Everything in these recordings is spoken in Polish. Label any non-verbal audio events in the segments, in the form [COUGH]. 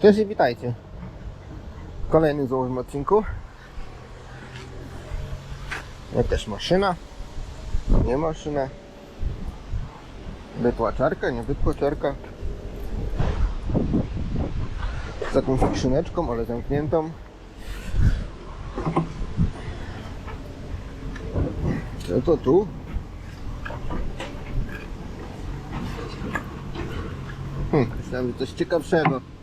Cześć i witajcie. W kolejnym odcinku. Jakaś maszyna. Nie maszyna. Wytłaczarka, nie wytłaczarka. Z jakąś skrzyneczką, ale zamkniętą. Co to tu? Hmm, myślałem, że coś ciekawszego.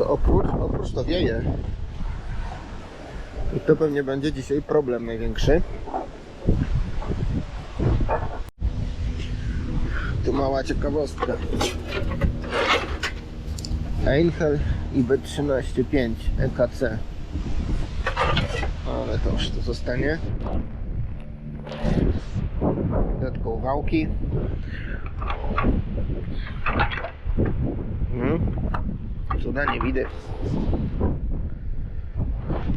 Oprócz, oprócz to wieje. I to pewnie będzie dzisiaj problem największy. Tu mała ciekawostka. Einhell IB135 EKC. Ale to już to zostanie. Dodatkowo wałki. Hmm. Cuda nie widać.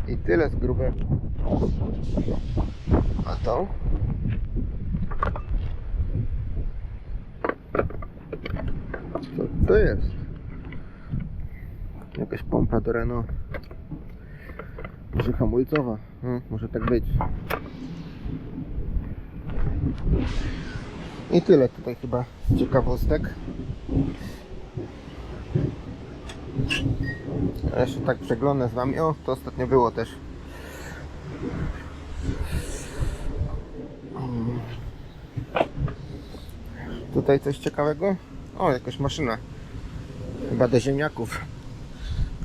I tyle z grube. A to? Co to jest? Jakaś pompa do Renault. Może hamulcowa. Hmm, może tak być. I tyle tutaj chyba ciekawostek. A jeszcze tak przeglądam z wami. O, to ostatnio było też. Mm. Tutaj coś ciekawego? O, jakaś maszyna. Chyba do ziemniaków.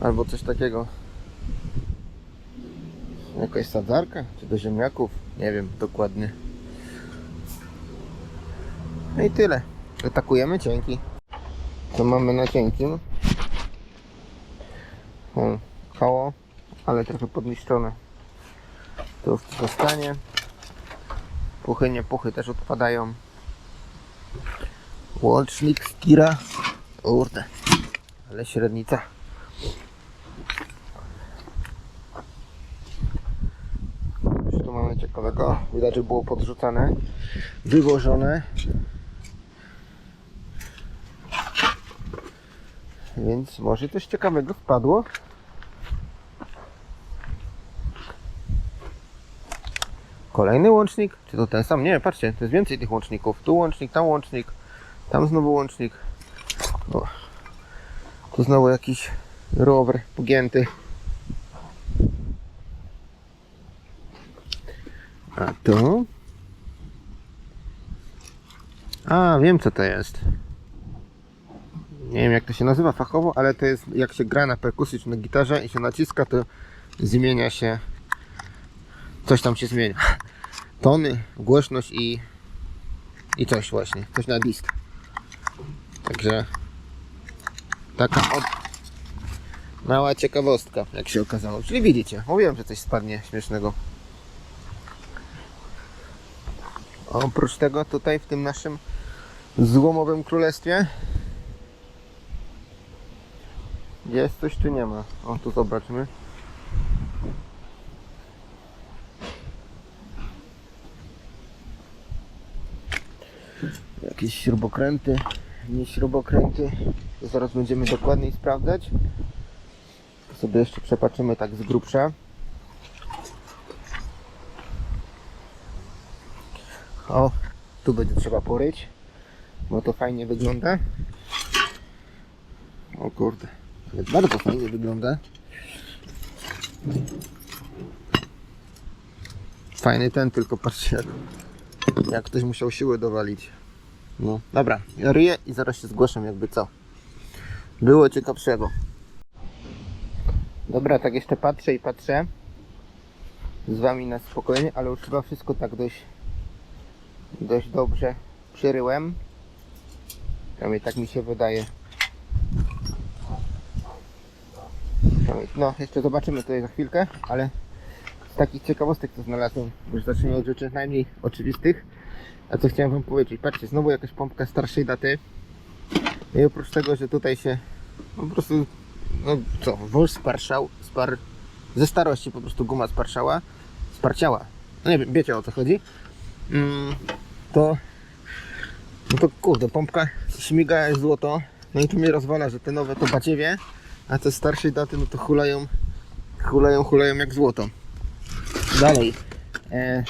Albo coś takiego. Jakaś sadzarka? Czy do ziemniaków? Nie wiem dokładnie. No i tyle. Atakujemy cienki. Co mamy na cienkim? O, koło, ale trochę podniszczone. To już zostanie. Puchy, nie puchy też odpadają. Łącznik z tira. Kurde, ale średnica. Co tu mamy ciekawego? Widać, że było podrzucane, wywożone. Więc może coś ciekawego wpadło. Kolejny łącznik? Czy to ten sam? Nie, patrzcie, to jest więcej tych łączników. Tu łącznik, tam łącznik, tam znowu łącznik. O. Tu znowu jakiś rower pogięty. A tu? A, wiem co to jest. Nie wiem jak to się nazywa fachowo, ale to jest jak się gra na perkusji czy na gitarze i się naciska, to zmienia się. Coś tam się zmienia. Tony, głośność i. i coś właśnie. Coś na dist. Także. Taka od... mała ciekawostka, jak się okazało. Czyli widzicie, mówiłem, że coś spadnie śmiesznego. Oprócz tego tutaj w tym naszym złomowym królestwie jest coś czy nie ma? O, tu zobaczmy. Jakieś śrubokręty, nie śrubokręty. To zaraz będziemy dokładniej sprawdzać. Sobie jeszcze przepatrzymy tak z grubsza. O, tu będzie trzeba poryć, bo to fajnie wygląda. O kurde, bardzo fajnie wygląda. Fajny ten, tylko patrzcie jak, jak ktoś musiał siłę dowalić. No, dobra, ja ryję i zaraz się zgłaszam jakby co. Było ciekawszego. Dobra, tak jeszcze patrzę i patrzę. Z wami na spokojnie, ale już chyba wszystko tak dość dość dobrze przyryłem. Przynajmniej tak mi się wydaje. No, jeszcze zobaczymy tutaj za chwilkę, ale z takich ciekawostek co znalazłem, już zacznijmy od rzeczy najmniej oczywistych. A co chciałem wam powiedzieć, patrzcie, znowu jakaś pompka starszej daty. I oprócz tego, że tutaj się po prostu, no co, wąż sparszał, spar, ze starości po prostu guma sparszała, sparciała. No nie wiem, wiecie o co chodzi. Mm, to no to kurde, pompka śmiga jak złoto. No i tu mnie rozwala, że te nowe to badziewie, a te starszej daty no to hulają, hulają, hulają jak złoto. Dalej. E,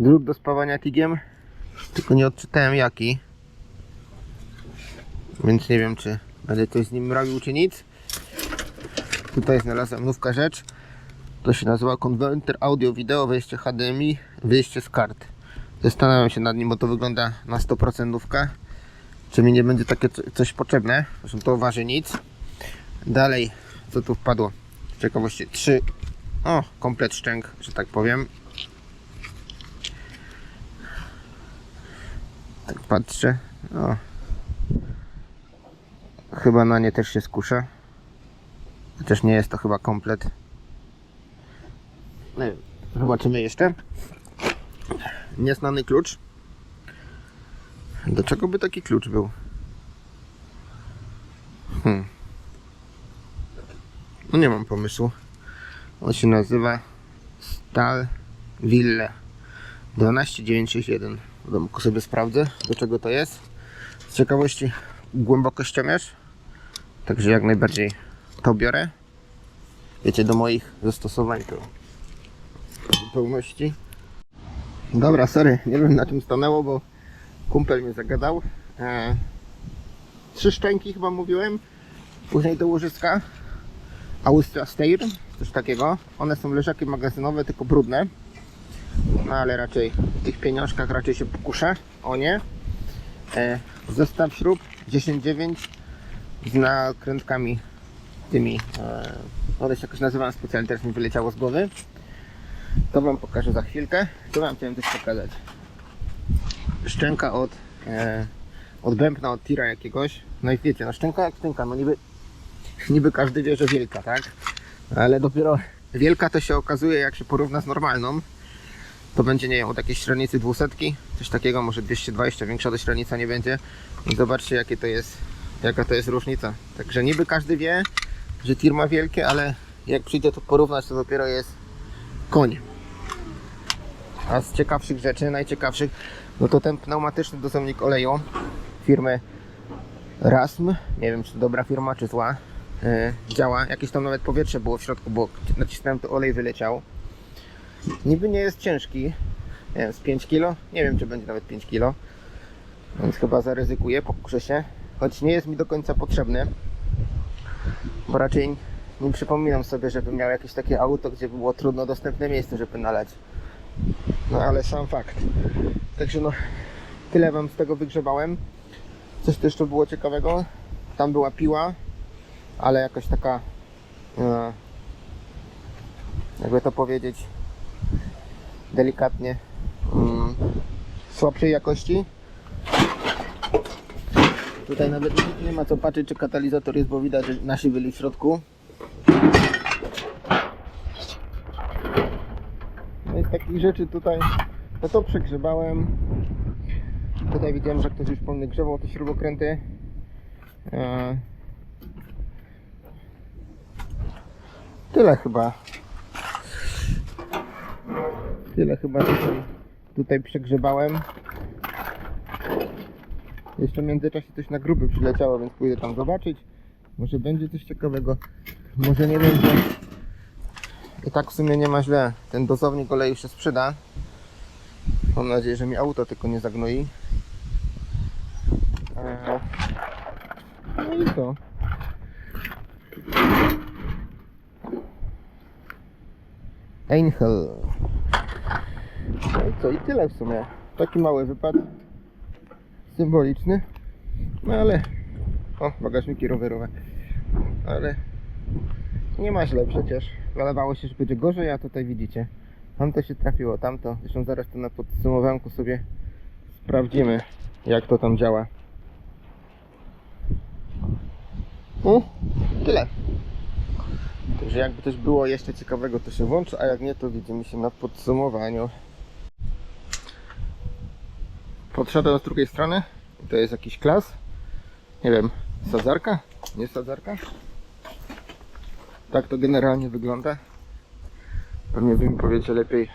drut do spawania tigiem, tylko nie odczytałem jaki. Więc nie wiem czy będę coś z nim robił czy nic. Tutaj znalazłem nówka rzecz. To się nazywa konwerter audio wideo wejście HDMI wyjście z kart. Zastanawiam się nad nim, bo to wygląda na 100% nówka. Czy mi nie będzie takie co- coś potrzebne? Zresztą to waży nic. Dalej, co tu wpadło? Z ciekawości, trzy. O, komplet szczęk, że tak powiem. Tak patrzę. O. Chyba na nie też się skuszę. Chociaż nie jest to chyba komplet. Wiem. Zobaczymy jeszcze. Nieznany klucz. Do czego by taki klucz był? Hmm. No nie mam pomysłu. On się nazywa Stal Ville 12961. W domku sobie sprawdzę, do czego to jest. Z ciekawości głębokościomierz. Także jak najbardziej to biorę. Wiecie, do moich zastosowań to zupełności. Dobra, sorry, nie wiem na czym stanęło, bo kumpel mnie zagadał. E, trzy szczęki chyba mówiłem. Później do łożyska. Austria Steyr, coś takiego. One są leżaki magazynowe, tylko brudne. No ale raczej w tych pieniążkach raczej się pokuszę. O nie. E, zestaw śrub 10-9 z nakrętkami tymi. E, one się jakoś nazywają specjalnie, teraz mi wyleciało z głowy. To wam pokażę za chwilkę. Tu wam chciałem coś pokazać. Szczęka od, e, od bębna, od tira jakiegoś. No i wiecie, no szczęka jak szczęka, no niby, niby każdy wie, że wielka, tak? Ale dopiero wielka to się okazuje, jak się porówna z normalną. To będzie, nie wiem, od jakiejś średnicy 200, coś takiego, może 220, większa to średnica nie będzie. I zobaczcie, jakie to jest, jaka to jest różnica. Także niby każdy wie, że tir ma wielkie, ale jak przyjdzie to porównać, to dopiero jest koń. A z ciekawszych rzeczy, najciekawszych, no to ten pneumatyczny dozownik oleju firmy Rasm, nie wiem czy to dobra firma czy zła, działa. Jakieś tam nawet powietrze było w środku, bo nacisnąłem to olej wyleciał. Niby nie jest ciężki, nie wiem, z 5 kg, nie wiem czy będzie nawet 5 kg, więc chyba zaryzykuję, pokuszę się, choć nie jest mi do końca potrzebny, bo raczej nie przypominam sobie, żebym miał jakieś takie auto, gdzie było trudno dostępne miejsce, żeby nalać. No ale sam fakt. Także no, tyle wam z tego wygrzebałem. Coś tu jeszcze było ciekawego. Tam była piła, ale jakaś taka, e, jakby to powiedzieć, delikatnie mm, słabszej jakości. Tutaj nawet nie ma co patrzeć, czy katalizator jest, bo widać, że nasi byli w środku. No i takich rzeczy tutaj, no to przegrzebałem. Tutaj widziałem, że ktoś już po mnie grzebał te śrubokręty. Tyle chyba. Tyle chyba tutaj, tutaj przegrzebałem. Jeszcze w międzyczasie coś na gruby przyleciało, więc pójdę tam zobaczyć. Może będzie coś ciekawego. Może nie będzie. I tak w sumie nie ma źle. Ten dozownik oleju się sprzeda. Mam nadzieję, że mi auto tylko nie zagnoi. Eee, No i co? Angel. No i co? I tyle w sumie. Taki mały wypad. Symboliczny. No ale... O, bagażniki rowerowe. Ale... Nie ma źle przecież. Wydawało się, że będzie gorzej, a tutaj widzicie. Tamto się trafiło, tamto. Zresztą zaraz to na podsumowanku sobie sprawdzimy, jak to tam działa. No, tyle. Także jakby coś było jeszcze ciekawego, to się włączy, a jak nie, to widzimy się na podsumowaniu. Podszedłem z drugiej strony. To jest jakiś klas. Nie wiem, sadzarka? Nie sadzarka? Tak to generalnie wygląda. Pewnie wy mi powiecie lepiej,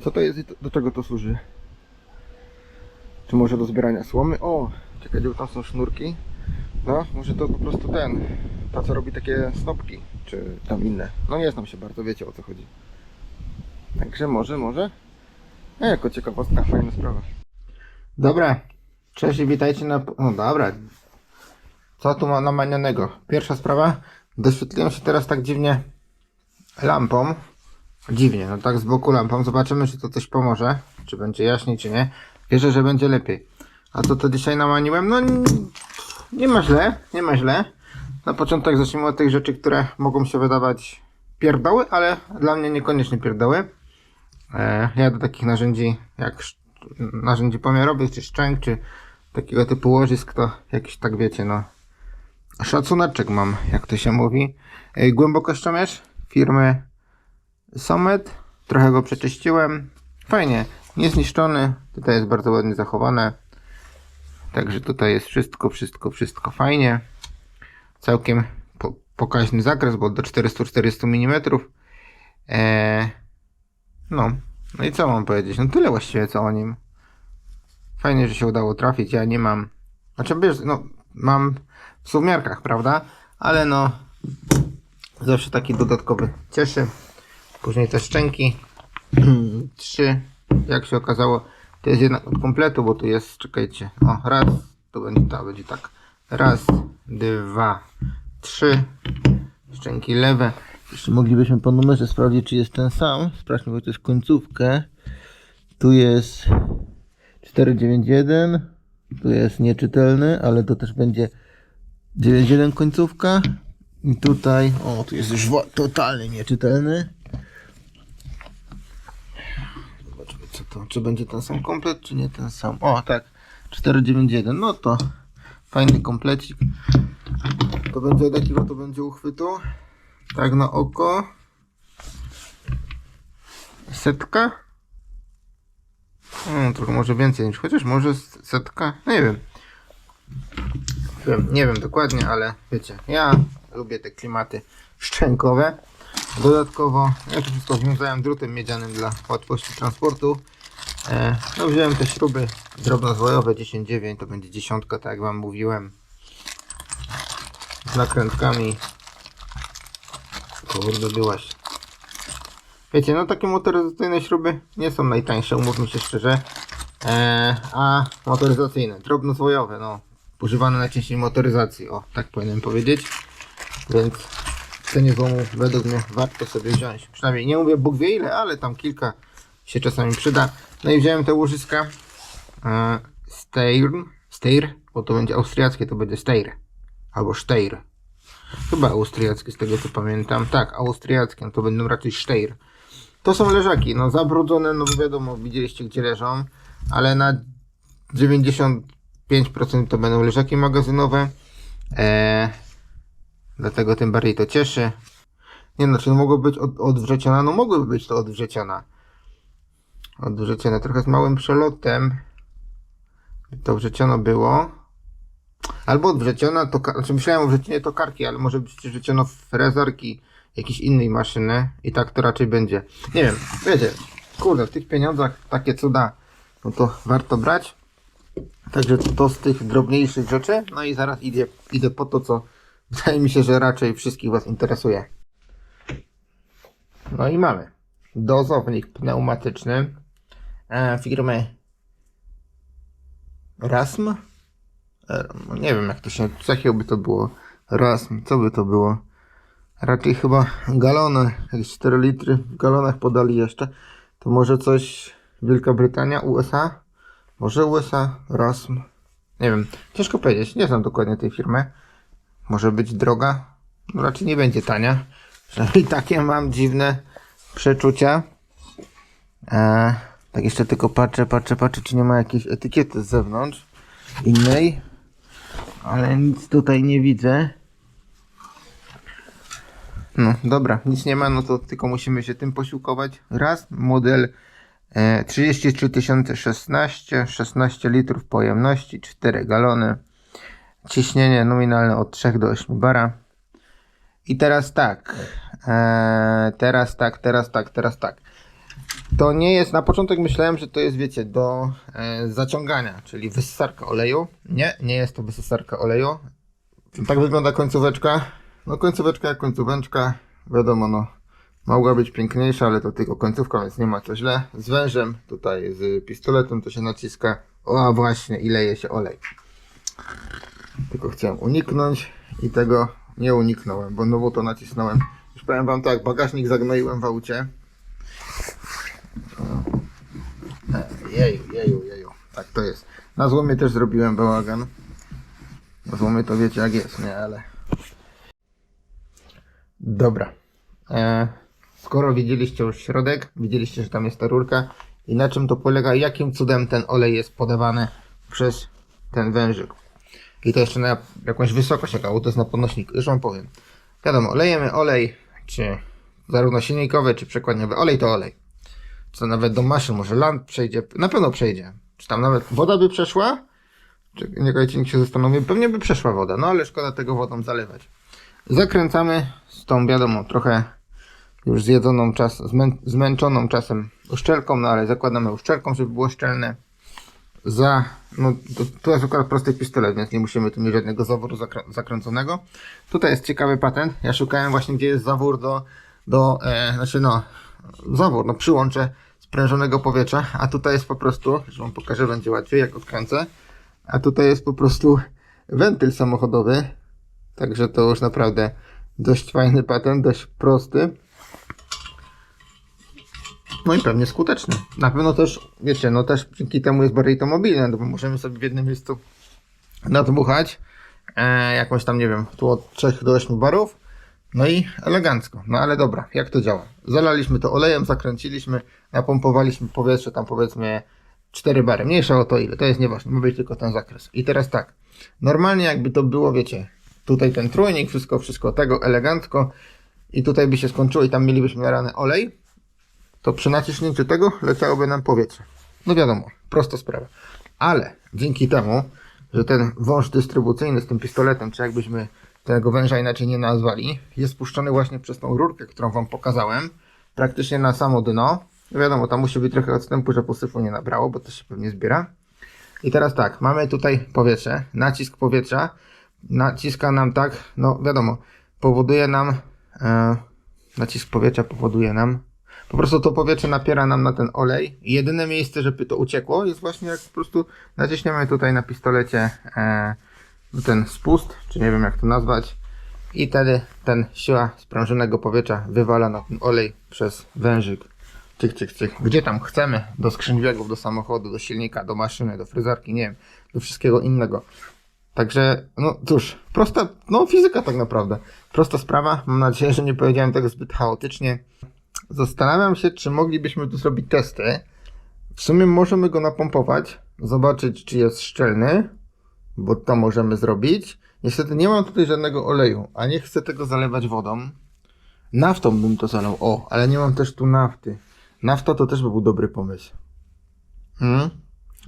co to jest i do czego to służy. Czy może do zbierania słomy? O, Czekaj, gdzie tam są sznurki. No, może to po prostu ten, ta co robi takie stopki, czy tam inne. No nie znam się bardzo, wiecie o co chodzi. Także może, może. No, jako ciekawostka, fajna sprawa. Dobra, cześć i witajcie na... No dobra. Co tu ma namanionego? Pierwsza sprawa, doświetliłem się teraz tak dziwnie lampą. Dziwnie, no tak z boku lampą. Zobaczymy, czy to coś pomoże. Czy będzie jaśniej, czy nie. Wierzę, że będzie lepiej. A co to dzisiaj namaniłem? No nie ma źle, nie ma źle. Na początek zacznijmy od tych rzeczy, które mogą się wydawać pierdoły, ale dla mnie niekoniecznie pierdoły. E, ja do takich narzędzi, jak narzędzi pomiarowych, czy szczęk, czy takiego typu łożysk, to jakiś tak wiecie, no szacuneczek mam, jak to się mówi. E, Głębokościomierz firmy Somet. Trochę go przeczyściłem. Fajnie, niezniszczony. Tutaj jest bardzo ładnie zachowane. Także tutaj jest wszystko, wszystko, wszystko fajnie. Całkiem po, pokaźny zakres, bo do 440 mm. Eee, no. No i co mam powiedzieć? No tyle właściwie co o nim. Fajnie, że się udało trafić. Ja nie mam. Znaczy, wiesz, no, mam w sumiarkach, prawda? Ale no, zawsze taki dodatkowy cieszy. Później te szczęki. [CLEARS THROAT] Trzy. Jak się okazało, to jest jednak od kompletu, bo tu jest, czekajcie. O, raz. To będzie, to będzie tak. Raz, dwa, trzy. Szczęki lewe. Jeszcze moglibyśmy po numerze sprawdzić, czy jest ten sam. Sprawdźmy, bo to jest końcówkę. Tu jest 491. Tu jest nieczytelny, ale to też będzie 91 końcówka. I tutaj, o, tu jest już totalnie nieczytelny. Zobaczmy, co to, czy będzie ten sam komplet, czy nie ten sam. O, tak, 491, no to fajny komplecik. To będzie od jakiego to będzie uchwytu? Tak na oko. Setka? Hmm, trochę może więcej niż, chociaż może setka, no nie wiem. Wiem, nie wiem dokładnie, ale wiecie, ja lubię te klimaty szczękowe. Dodatkowo, ja to wszystko związałem drutem miedzianym dla łatwości transportu. E, no wziąłem te śruby drobnozwojowe 10.9, to będzie dziesiątka, tak jak wam mówiłem. Z nakrętkami. Kurde, byłaś. Wiecie, no takie motoryzacyjne śruby nie są najtańsze, umówmy się szczerze. E, a motoryzacyjne, drobnozwojowe, no. Używane najczęściej motoryzacji, o, tak powinienem powiedzieć. Więc w cenie złomu według mnie warto sobie wziąć. Przynajmniej nie mówię Bóg wie ile, ale tam kilka się czasami przyda. No i wziąłem te łożyska e, Steyr, Steyr, bo to będzie austriackie, to będzie Steyr. Albo Steyr. Chyba austriackie z tego co pamiętam. Tak, austriackie, no to będą raczej Steyr. To są leżaki, no zabrudzone, no wiadomo, widzieliście gdzie leżą, ale na 95% to będą leżaki magazynowe. Eee, dlatego tym bardziej to cieszy. Nie no, czy mogło być od, odwrzeciona? No mogłyby być to odwrzeciona. Odwrzecione trochę z małym przelotem. To wrzeciono było. Albo odwrzeciona to, ka- znaczy myślałem o wrzecinie to karki, ale może być wrzeciono frezarki jakiejś innej maszyny i tak to raczej będzie. Nie wiem, wiecie, kurde, w tych pieniądzach takie cuda, no to warto brać. Także to z tych drobniejszych rzeczy. No i zaraz idę, idę po to, co wydaje mi się, że raczej wszystkich Was interesuje. No i mamy dozownik pneumatyczny firmy Rasm. E, no nie wiem jak to się, jakiego by to było. Rasm, co by to było? Raczej chyba galony, jakieś 4 litry w galonach podali jeszcze. To może coś Wielka Brytania, USA? Może USA, Rasm. Nie wiem, ciężko powiedzieć, nie znam dokładnie tej firmy. Może być droga, no raczej nie będzie tania. [LAUGHS] Przynajmniej takie mam dziwne przeczucia. E, tak jeszcze tylko patrzę, patrzę, patrzę, czy nie ma jakiejś etykiety z zewnątrz innej. Ale nic tutaj nie widzę. No dobra, nic nie ma, no to tylko musimy się tym posiłkować. Raz, model e, 33 016, 16 litrów pojemności, 4 galony. Ciśnienie nominalne od 3 do 8 bara. I teraz tak. E, teraz tak, teraz tak, teraz tak. To nie jest, na początek myślałem, że to jest, wiecie, do e, zaciągania, czyli wyssarka oleju. Nie, nie jest to wyssarka oleju. Tak wygląda końcóweczka. No końcóweczka jak końcóweczka, wiadomo no, mogła być piękniejsza, ale to tylko końcówka, więc nie ma co źle. Z wężem, tutaj z pistoletem to się naciska, o właśnie i leje się olej. Tylko chciałem uniknąć i tego nie uniknąłem, bo znowu to nacisnąłem. Już powiem wam tak, bagażnik zagnoiłem w aucie. Jeju, jeju, jeju. Tak to jest. Na złomie też zrobiłem bałagan. Na złomie to wiecie jak jest, nie? Ale... Dobra. E, skoro widzieliście już środek, widzieliście, że tam jest ta rurka i na czym to polega, jakim cudem ten olej jest podawany przez ten wężyk. I to jeszcze na jakąś wysokość, jaka to jest na podnośniku. Już wam powiem. Wiadomo, lejemy olej, czy zarówno silnikowy, czy przekładniowy. Olej to olej. Czy nawet do maszyn, może lamp przejdzie, na pewno przejdzie. Czy tam nawet woda by przeszła? Czy niech się zastanowię. Pewnie by przeszła woda, no ale szkoda tego wodą zalewać. Zakręcamy z tą, wiadomo, trochę już zjedzoną czas, zmę, zmęczoną czasem uszczelką, no ale zakładamy uszczelką, żeby było szczelne. Za, no to, to jest akurat prosty pistolet, więc nie musimy tu mieć żadnego zaworu zakrę- zakręconego. Tutaj jest ciekawy patent. Ja szukałem właśnie, gdzie jest zawór do, do e, znaczy no, zawór, no przyłącze sprężonego powietrza, a tutaj jest po prostu, że wam pokażę, będzie łatwiej jak odkręcę, a tutaj jest po prostu wentyl samochodowy, także to już naprawdę dość fajny patent, dość prosty. No i pewnie skuteczny. Na pewno też, wiecie, no też dzięki temu jest bardziej to mobilne, no bo możemy sobie w jednym miejscu nadmuchać e, jakąś tam, nie wiem, tu od 3 do 8 barów. No i elegancko. No ale dobra, jak to działa? Zalaliśmy to olejem, zakręciliśmy, napompowaliśmy powietrze, tam powiedzmy 4 bary. Mniejsza o to ile, to jest nieważne, ma być tylko ten zakres. I teraz tak, normalnie jakby to było, wiecie, tutaj ten trójnik, wszystko, wszystko tego elegancko i tutaj by się skończyło i tam mielibyśmy rany olej, to przy naciśnięciu tego leciałoby nam powietrze. No wiadomo, prosta sprawa. Ale dzięki temu, że ten wąż dystrybucyjny z tym pistoletem, czy jakbyśmy tego węża inaczej nie nazwali, jest puszczony właśnie przez tą rurkę, którą wam pokazałem, praktycznie na samo dno. No wiadomo, tam musi być trochę odstępu, że posypu nie nabrało, bo to się pewnie zbiera. I teraz tak, mamy tutaj powietrze, nacisk powietrza, naciska nam tak, no wiadomo, powoduje nam, e, nacisk powietrza powoduje nam, po prostu to powietrze napiera nam na ten olej. I jedyne miejsce, żeby to uciekło, jest właśnie jak po prostu naciśniemy tutaj na pistolecie e, ten spust, czy nie wiem jak to nazwać. I wtedy ten siła sprężonego powietrza wywala na ten olej przez wężyk. Cyk, cyk, cyk. Gdzie tam chcemy? Do skrzyń biegów, do samochodu, do silnika, do maszyny, do fryzarki, nie wiem, do wszystkiego innego. Także, no cóż, prosta, no fizyka tak naprawdę. Prosta sprawa. Mam nadzieję, że nie powiedziałem tego zbyt chaotycznie. Zastanawiam się, czy moglibyśmy tu zrobić testy. W sumie możemy go napompować, zobaczyć, czy jest szczelny, bo to możemy zrobić. Niestety nie mam tutaj żadnego oleju, a nie chcę tego zalewać wodą. Naftą bym to zalał, o, ale nie mam też tu nafty. Nafta to też by był dobry pomysł. Hmm?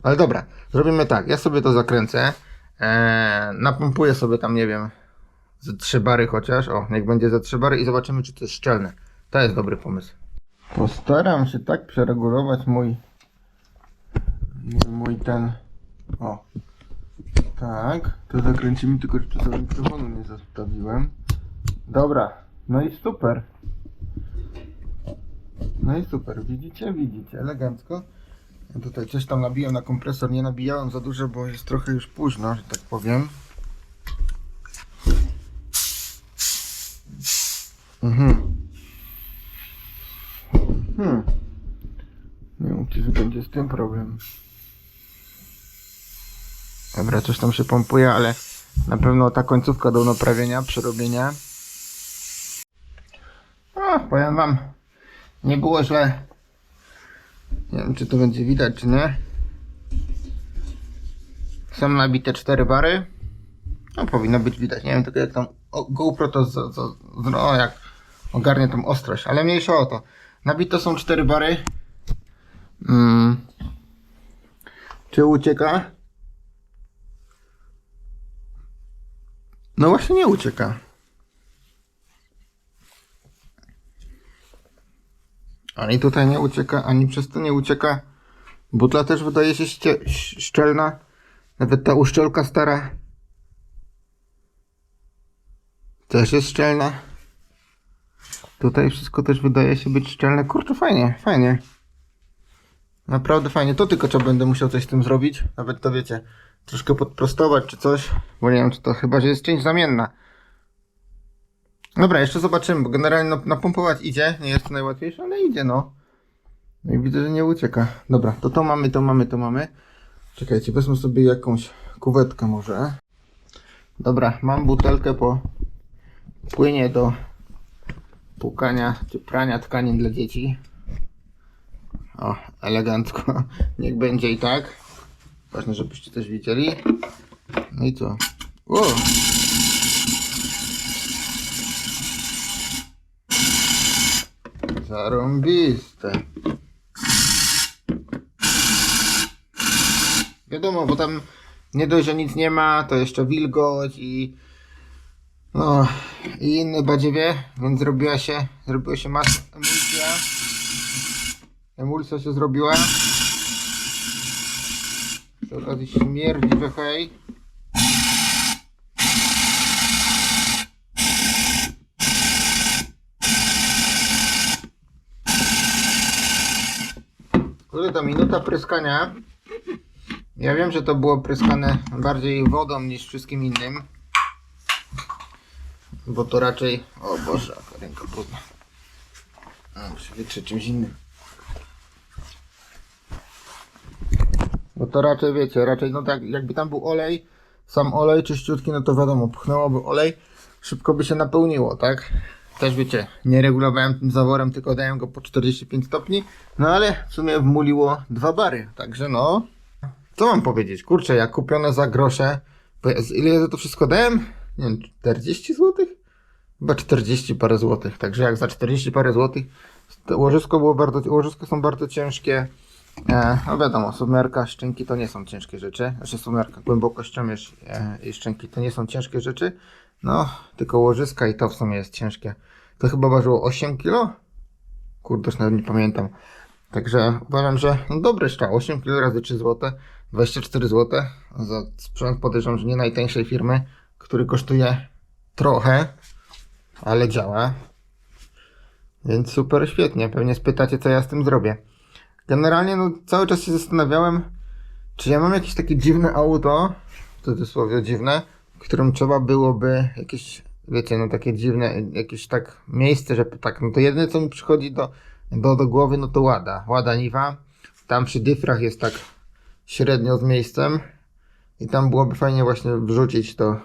Ale dobra, zrobimy tak. Ja sobie to zakręcę. Eee, napompuję sobie tam, nie wiem, ze trzy bary chociaż. O, niech będzie ze trzy bary i zobaczymy, czy to jest szczelne. To jest dobry pomysł. Postaram się tak przeregulować mój mój ten o tak, to zakręcimy tylko jeszcze sobie mikrofonu nie zostawiłem. Dobra, no i super. No i super, widzicie? Widzicie, elegancko. Ja tutaj coś tam nabiłem na kompresor, nie nabijałem za dużo, bo jest trochę już późno, że tak powiem. Mhm. Hmm. Nie wiem, czy będzie z tym problem. Dobra, coś tam się pompuje, ale na pewno ta końcówka do naprawienia, przerobienia. O, powiem wam, nie było źle. Nie wiem, czy to będzie widać, czy nie. Są nabite cztery bary. No, powinno być widać. Nie wiem tylko jak tam o, GoPro to za, za, no, jak ogarnie tą ostrość, ale mniejsza o to. Nabite są cztery bary. Mm. Czy ucieka? No właśnie nie ucieka. Ani tutaj nie ucieka, ani przez to nie ucieka. Butla też wydaje się szczelna. Nawet ta uszczelka stara też jest szczelna. Tutaj wszystko też wydaje się być szczelne. Kurczę, fajnie, fajnie. Naprawdę fajnie. To tylko trzeba będę musiał coś z tym zrobić. Nawet to wiecie, troszkę podprostować czy coś. Bo nie wiem, czy to chyba, że jest część zamienna. Dobra, jeszcze zobaczymy, bo generalnie napompować idzie. Nie jest to najłatwiejsze, ale idzie, no. No i widzę, że nie ucieka. Dobra, to to mamy, to mamy, to mamy. Czekajcie, wezmę sobie jakąś kuwetkę może. Dobra, mam butelkę po płynie do płukania czy prania tkanin dla dzieci. O, elegancko. [LAUGHS] Niech będzie i tak. Ważne, żebyście też widzieli. No i co? O! Zarąbiste. Wiadomo, bo tam nie dość, że nic nie ma, to jeszcze wilgoć i no i inne badziewie, więc zrobiła się, zrobiła się masa emulsja. Emulsja się zrobiła. Przy okazji śmierdzi, że hej. Kurde, ta minuta pryskania. Ja wiem, że to było pryskane bardziej wodą niż wszystkim innym. Bo to raczej. O Boże, ręka brudna. Muszę wytrzeć czymś innym. Bo to raczej wiecie, raczej no tak, jakby tam był olej, sam olej czyściutki, no to wiadomo, pchnęłoby olej, szybko by się napełniło, tak? Też wiecie, nie regulowałem tym zaworem, tylko dałem go po 45 stopni, no ale w sumie wmuliło dwa bary, także no, co mam powiedzieć? Kurczę, jak kupione za grosze, bo ja, ile ja za to wszystko dałem? Nie wiem, 40 zł? Chyba 40 parę złotych, także jak za 40 parę złotych, łożysko było bardzo, łożyska są bardzo ciężkie, E, no wiadomo, sumiarka, szczęki to nie są ciężkie rzeczy. Znaczy sumiarka, głębokościomierz e, i szczęki to nie są ciężkie rzeczy. No, tylko łożyska i to w sumie jest ciężkie. To chyba ważyło 8 kg? Kurde, już nawet nie pamiętam. Także uważam, że no dobry strzał. 8 kg razy 3 zł, 24 zł. Za sprzęt podejrzewam, że nie najtańszej firmy, który kosztuje trochę, ale działa. Więc super, świetnie. Pewnie spytacie, co ja z tym zrobię. Generalnie no, cały czas się zastanawiałem, czy ja mam jakieś takie dziwne auto, w cudzysłowie dziwne, w którym trzeba byłoby jakieś, wiecie, no takie dziwne, jakieś tak miejsce, że tak, no to jedyne co mi przychodzi do, do, do głowy, no to Łada, Łada Niwa, tam przy dyfrach jest tak średnio z miejscem i tam byłoby fajnie właśnie wrzucić to,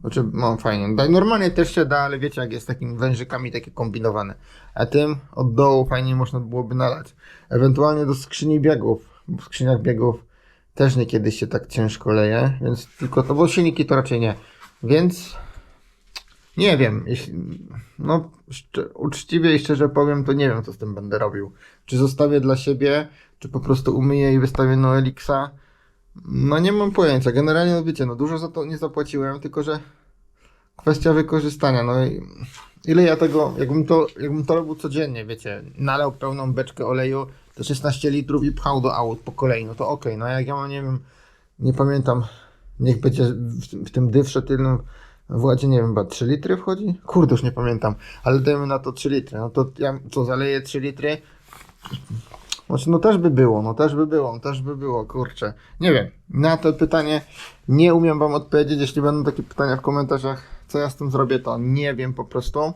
znaczy, no fajnie, Da- normalnie też się da, ale wiecie jak jest takimi wężykami takie kombinowane, a tym od dołu fajnie można byłoby nalać. Ewentualnie do skrzyni biegów. W skrzyniach biegów też niekiedy się tak ciężko leje, więc tylko to, bo silniki to raczej nie. Więc nie wiem, jeśli, no uczciwie i szczerze powiem, to nie wiem co z tym będę robił. Czy zostawię dla siebie, czy po prostu umyję i wystawię na Elixa. No nie mam pojęcia. Generalnie, no wiecie, no dużo za to nie zapłaciłem, tylko że kwestia wykorzystania. No ile ja tego, jakbym to, jakbym to robił codziennie, wiecie, nalał pełną beczkę oleju, to 16 litrów i pchał do aut po kolei, no to okej, no jak ja mam, nie wiem, nie pamiętam, niech będzie w, w tym dywrze tylnym w nie wiem, chyba 3 litry wchodzi? Kurde, już nie pamiętam, ale dajmy na to 3 litry, no to ja co, zaleję 3 litry, znaczy, no też by było, no też by było, też by było, kurczę. Nie wiem, na to pytanie nie umiem wam odpowiedzieć, jeśli będą takie pytania w komentarzach, co ja z tym zrobię, to nie wiem po prostu.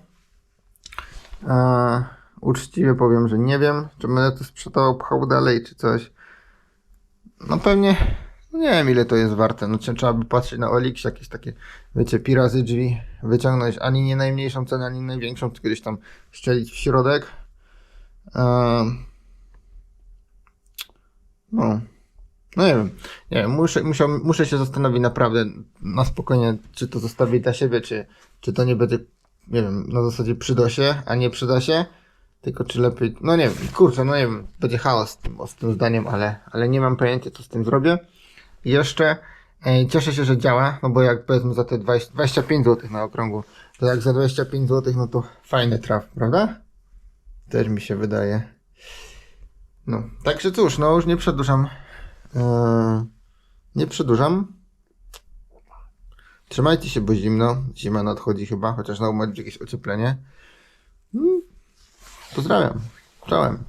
Eee, uczciwie powiem, że nie wiem, czy będę to sprzedawał, pchał dalej, czy coś. No pewnie, no nie wiem ile to jest warte, no trzeba by patrzeć na Olix, jakieś takie, wiecie, pi razy drzwi, wyciągnąć ani nie najmniejszą cenę, ani największą, czy kiedyś tam szczelić w środek. Eee, no. No nie wiem, nie wiem, muszę, musiał, muszę się zastanowić naprawdę na spokojnie, czy to zostawię dla siebie, czy, czy to nie będzie, nie wiem, na zasadzie przyda się, a nie przyda się, tylko czy lepiej, no nie wiem, kurczę, no nie wiem, będzie chaos z tym, z tym zdaniem, ale, ale nie mam pojęcia, co z tym zrobię. I jeszcze e, cieszę się, że działa, no bo jak powiedzmy za te 20, 25 zł na okrągło, to jak za 25 zł, no to fajny traf, prawda? Też mi się wydaje. No, także cóż, no już nie przedłużam. Eee, nie przedłużam. Trzymajcie się, bo zimno. Zima nadchodzi chyba, chociaż ma być jakieś ocieplenie. Mm. Pozdrawiam. Czołem.